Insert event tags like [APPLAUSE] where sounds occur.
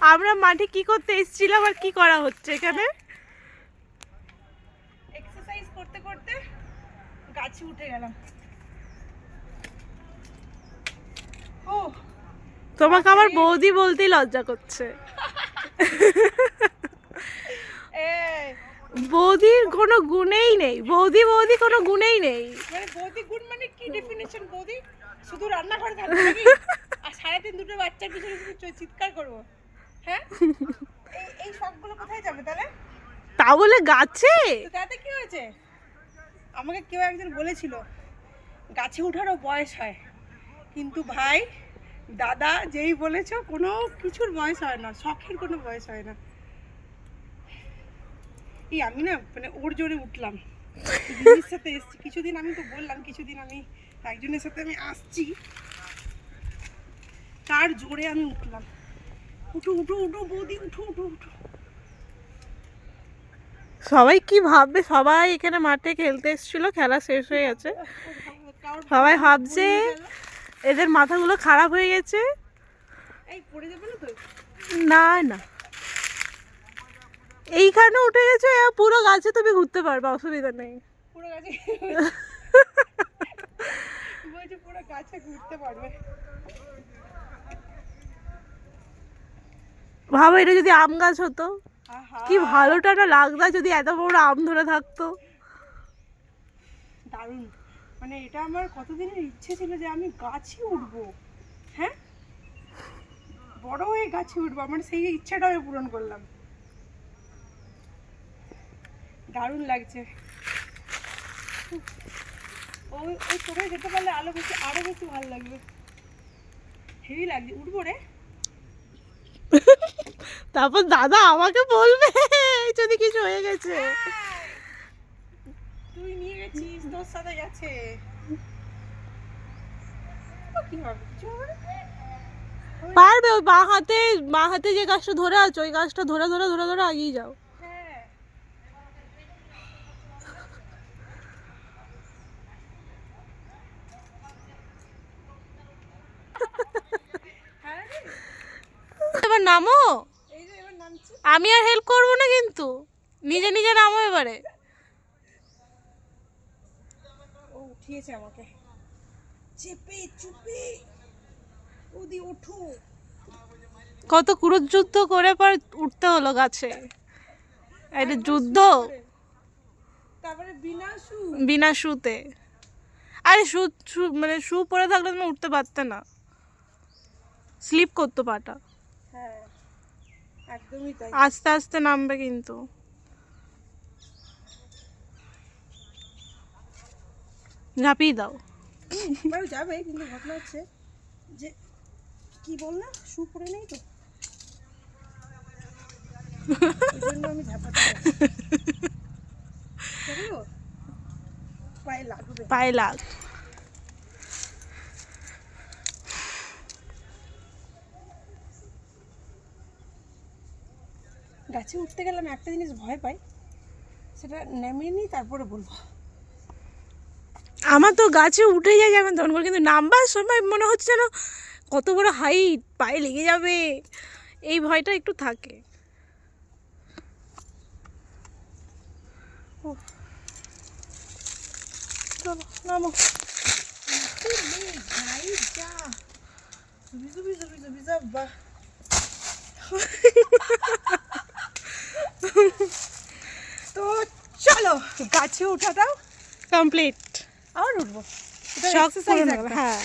আমরা মাঠে কি করতে এসেছিলাম আর কি করা হচ্ছে এখানে? এক্সারসাইজ করতে করতে গাছে উঠে গেলাম। ও তোমাকে আমার বৌদি বলতেই লজ্জা করছে। বৌদির কোনো গুণেই নেই। বৌদি বৌদি কোনো গুণেই নেই। মানে বৌদি গুড মানে কি ডেফিনেশন বৌদি? শুধু রান্নাঘরে থাকবে নাকি? [LAUGHS] আর সাড়ে তিন দুটো বাচ্চার পিছনে চিৎকার করব? হ্যাঁ? এই শখগুলো কোথায় যাবে তাহলে? তা বলে গাছে? তাতে কি হয়েছে? আমাকে কেউ একজন বলেছিল গাছে ওঠারও বয়স হয়। কিন্তু ভাই দাদা যেই বলেছ কোনো কিছুর বয়স হয় না শখের কোনো বয়স হয় না। এই আমি না মানে ওর জোরে উঠলাম। দিদির সাথে এসছি। কিছুদিন আমি তো বললাম কিছুদিন আমি একজনের সাথে আমি আসছি। তার জোরে আমি উঠলাম। উঠো উঠো উঠো বৌদি উঠো উঠো উঠো। সবাই কি ভাববে? সবাই এখানে মাঠে খেলতে এসেছিল খেলা শেষ হয়ে গেছে। সবাই ভাবছে এদের মাথাগুলো খারাপ হয়ে গেছে। না না না। এইখানে উঠে গেছে পুরো গাছে তুমি ঘুরতে পারবে অসুবিধা নেই। পুরো গাছে [LAUGHS] পুরো গাছে ঘুরতে পারবে। ভাবো এটা যদি আম গাছ হতো। কি ভালোটা না লাগতো যদি এত বড় আম ধরে থাকতো। দারুণ। মানে এটা আমার কতদিনের ইচ্ছে ছিল যে আমি গাছে উঠবো। হ্যাঁ? বড় হয়ে গাছে উঠবো আমার সেই ইচ্ছাটা আমি পূরণ করলাম। দারুণ লাগছে। ওই ওই চোখে যেতে পারলে আলো বেশি আরও বেশি ভালো লাগবে। হেভি লাগছে। উঠবো রে। তারপর দাদা আমাকে বলবে যদি কিছু হয়ে গেছে। তুই নিয়ে গেছিস তোর সাথে গেছে। কি হবে কিছু হবে পারবে ওই বাঁ হাতে বাঁ হাতে যে গাছটা ধরে আছো ওই গাছটা ধরে ধরে ধরে ধরে আগিয়ে যাও হ্যাঁ হ্যাঁ রে, এবার নামো? আমি আর হেল্প করব না কিন্তু। নিজে নিজে নামো এবারে। উঠিয়েছে আমাকে। চেপে চুপে। ওদি ওঠো কত যুদ্ধ করে পর উঠতে হলো গাছে। এটা যুদ্ধ? তারপরে বিনা শু বিনা শুতে আরে শু মানে শু পরে থাকলে তুমি উঠতে পারতে না। স্লিপ করতো পাটা। একদমই তাই। আস্তে আস্তে নামবে কিন্তু। ঝাঁপিয়ে দাও। যাবে কিন্তু ঘটনা হচ্ছে যে কি বল না শু পরে নেই তো? আমি ঝাঁপাতে [LAUGHS] পায়ে লাগবে। পায়ে লাগ গাছে উঠতে গেলে আমি একটা জিনিস ভয় পাই সেটা নেমে নিই তারপরে বলব। আমার তো গাছে উঠে যায় যেমন তখন করে কিন্তু নামবার সময় মনে হচ্ছে যেন কত বড় হাইট পায়ে লেগে যাবে। এই ভয়টা একটু থাকে। উফ। চলো নামো। বাহ। [LAUGHS] তো চলো গাছে ওঠাটাও কমপ্লিট আবার উঠবো। হ্যাঁ।